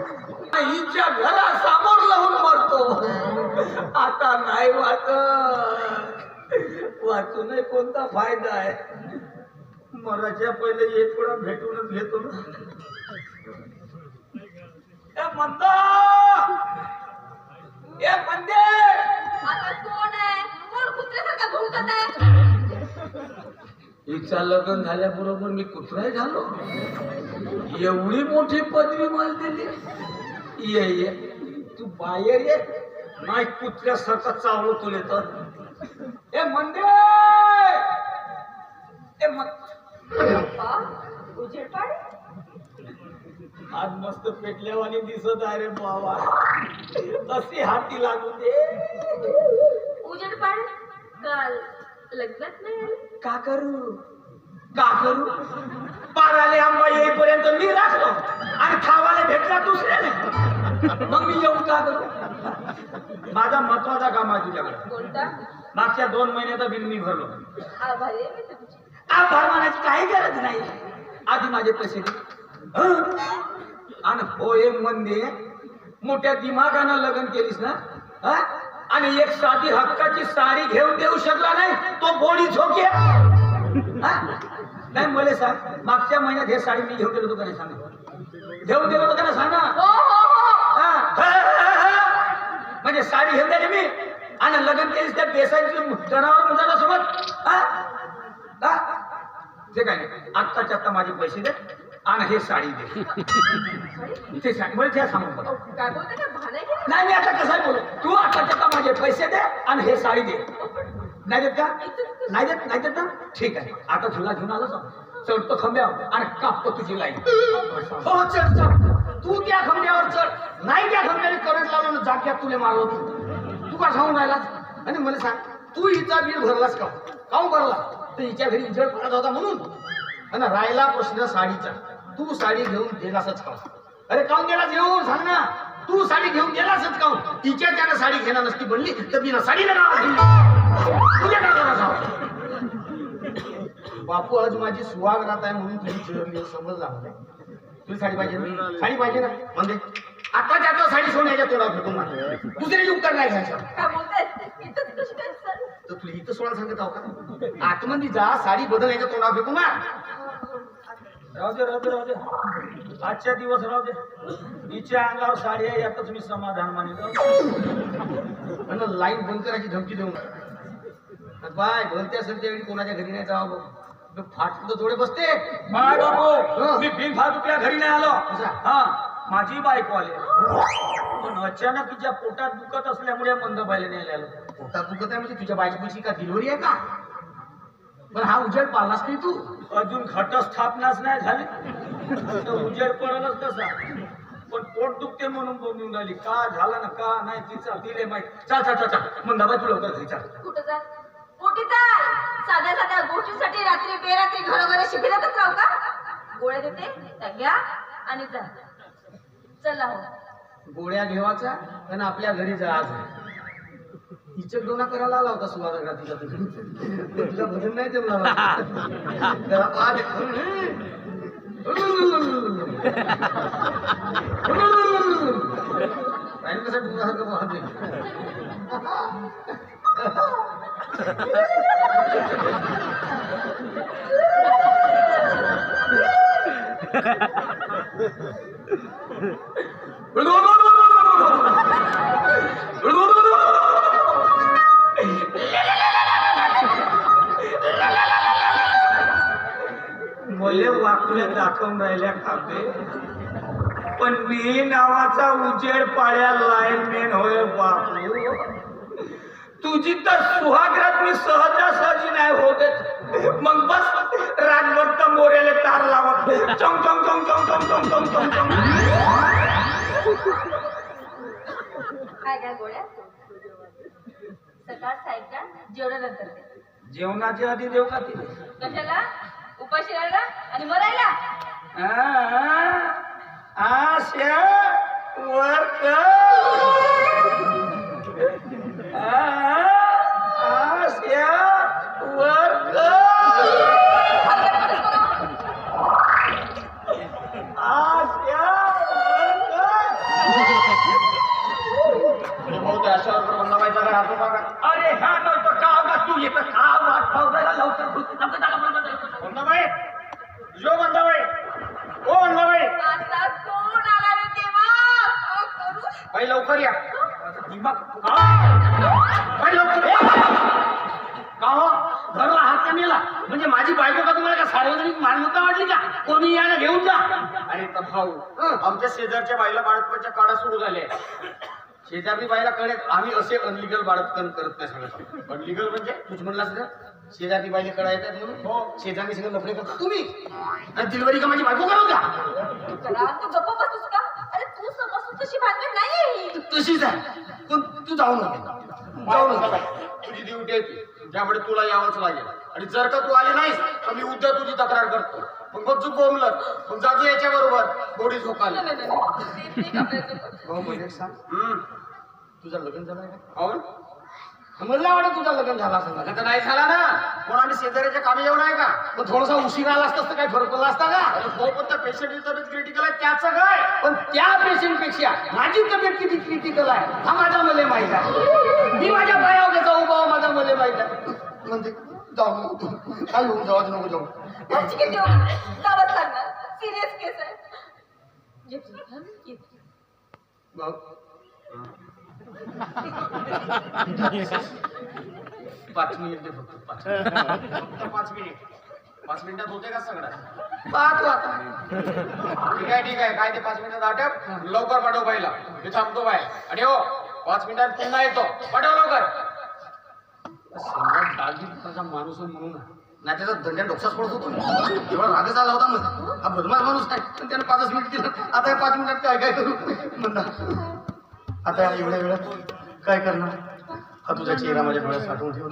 हिच्या घरासमोर लावून मरतो. आता नाही वाचत वाचून कोणता फायदा आहे? मराच्या पहिले एक वेळा भेटूनच घेतो ना. ए ए मंदे! आता कोण आहे? कोण कुत्र्यासारखा भुंकत आहे हिचा लग्न झाल्याबरोबर मी कुत्रा झालो. एवढी मोठी पदवी मला दिली. ये ये. तू बाहेर ये. नाही कुत्र्यासारखा चावलो तुले तर ए मंदे ए आज मस्त पेटल्यावानी दिसत आहे रे बाबा. अशी हाती लागू दे. उजेड पाड काल. लग्नात नाही आली? का करू? का करू? पाराले आंबा येईपर्यंत मी राखलो आणि खावाले भेटला दुसऱ्याने मग मी येऊन का करू? माझा महत्त्वाचा काम आहे तुझ्याकडे. कोणता? मागच्या दोन महिन्याचा बिल मी भरलो. आभारी आहे मी तुमची. आभार मानायची काही गरज नाही. आधी माझे पैसे दे. हं? आणि होय मंदे मोठ्या दिमागानं लग्न केलीस ना? आणि एक साधी हक्काची साडी घेऊन देऊ शकला नाही तो बोडी झोके नाही मला सांग मागच्या महिन्यात हे साडी मी घेऊन गेलो होतो का नाही सांग. घेऊन गेलो नाही सांग हो हो हो. म्हणजे साडी घेऊन द्यायची मी. आणि लग्न केलीस त्या बेसायची जनावर मुलाला सोबत? ते काय नाही. आत्ताच्या आत्ता माझे पैसे दे आणि हे साडी दे. ते साडी म्हणजे त्या सांगून नाही मी आता कसं बोलू? तू आता आता माझे पैसे दे आणि हे साडी दे. नाही देत का? नाही देत नाही देत ना? ठीक आहे. आता झुला घेऊन आलो चढतो खंब्यावर. आणि कापतो तुझी लाईन हो चढ चढ तू त्या खंब्यावर चढ नाही त्या खंब्याने करंट लावलं ना जाग्यात तुला मारलो तू तू का सांगून राहिलास? आणि मला सांग तू हिचा बिल भरलास का? काऊन भरला? तर हिच्या घरी इजड पडत होता म्हणून. आणि राहिला प्रश्न साडीचा. तू साडी घेऊन गेलासच का अरे काऊन गेलास घेऊन सांग ना. तू साडी घेऊन गेलासच काऊन तिच्या त्यानं साडी घेणार नसती बनली तर नाव घेतली. तुझ्या बापू आज माझी सुहागरात आहे म्हणून तुझी चिरवली समजला मला तुझी साडी पाहिजे ना? साडी पाहिजे ना? म्हणजे आता त्याचं साडी सोन्याच्या तोंडावर फेकून मार दुसरी उपकार नाही घ्यायचा तर तुला इथं सोडा सांगत आहो का? आतमध्ये जा साडी बदलायच्या तोंडावर फेकून मार. राहू दे राहू दे राहू दे. आजच्या दिवस राहू दे. हिच्या अंगावर साडी आहे यातच मी समाधान मानितो आणि लाईन बंद करायची धमकी देऊ नका बाय बोलते असेल त्यावेळी कोणाच्या घरी नाही जावं तर थोडे बसते. बाय. बापू मी बिनफालतूच्या घरी नाही आलो? हा माझी बायको आली. पण अचानक तिच्या पोटात दुखत असल्यामुळे मंद बायला नाही आलो. पोटात दुखत आहे म्हणजे तुझ्या बायकोची का डिलिव्हरी आहे का? पण हा उजेड पाळलास नाही तू. अजून घटस्थापनाच नाही झाली. तर उजेड पडलच तसा. पण पोट दुखते म्हणून बोलून राहिली. का झालं ना का नाही तिचा तिले माहीत. चल चल चल चल. मंदाबाई तू लवकर घरी चल. कुठं जा? कुठे चाल. साध्या साध्या गोष्टीसाठी रात्री बेरात्री घरोघरी शिबिरातच राहू का? गोळ्या देते त्या घ्या आणि जा. चला हो. गोळ्या घेवायचा आणि आपल्या घरी जा आज. टीचर दोना करायला आला होता सुवारा तिला तुला भजन नाही जमला आज वाकल्या दाखवून राहिल्या कापे पण मी नावाचा उजेड पाड्या लाईनमॅन होय बापू. तुझी तर सुहागरात मी सहजासहजी नाही होत. मग बस राजभर तर मोरेले तार लावत. चम चम काय काय गोळ्या? सकाळ सायंकाळ जेवणानंतर. दे. जेवणाच्या आधी देऊ का कशाला? उपाशी राहायला आणि मरायला? आशा वर भाऊ आमच्या शेजारच्या बाईला बाळतपणच्या काढा सुरू झाले शेजारी बाईला कळत आम्ही असे अनलिगल बाळतपण करत नाही सगळं. अनलिगल म्हणजे? तूच म्हणलास ना शेजारी बाईला कळा येतात म्हणून? हो. शेजारी सगळं लफडे करता. तुम्ही? आणि डिलिव्हरी का माझी बायको करू का करा तू गप्प बसूस का? अरे तू समजतो तशी नाही. तू तशीच आहे. पण तू जाऊ नको. जाऊ नको. तुझी ड्युटी आहे ती. त्यामुळे तुला यावंच लागेल. आणि जर का तू आली नाहीस तर मी उद्या तुझी तक्रार करतो. मग बघ तू कोंबलं मग जाजू याच्या बरोबर गोडी करायचं. हो म्हणजे सांग. हम्म. तुझं लग्न झालंय का? म्हणलं वाटत तुझं लग्न झाला असं लग्न तर नाही झाला ना. पण आम्ही शेजाऱ्याच्या कामी येऊन आहे का? मग थोडासा उशीर आला असता तर काय फरक पडला असता का? हो पण त्या पेशंटची तब्येत क्रिटिकल आहे त्याचं काय? पण त्या पेशंटपेक्षा माझी तब्येत किती क्रिटिकल आहे? हा माझा मला माहीत आहे. मी माझ्या पायावर घेतो उभा माझा मला माहीत आहे. म्हणजे जाऊ. काय होऊन जाऊ नको जाऊ. आमची किती होणार गावात सांगणार सिरियस केस आहे. येते, येते. भाऊ. पाच मिनिट दे फक्त पाच फक्त पाच मिनिट पाच मिनिटात होते का सगळं? पाच वाजता. ठीक आहे ठीक आहे. काय ते पाच मिनिटात आटप? लवकर पाठव बाईला. मी थांबतो बाय आणि हो पाच मिनिटात पुन्हा येतो. पाठव लवकर. सम्राट दागिरीचा माणूस आहे म्हणून. नाही त्याचा दंड्या डोक्यात पडत होतो. एवढा रागच आला होता मग हा बदमाश माणूस आहे. पण त्यानं पाचच मिनिट दिलं. आता या पाच मिनिटात काय काय करू? म्हणणार आता एवढ्या वेळात काय करणार? हा तुझा चेहरा माझ्या डोळ्यात साठवून ठेव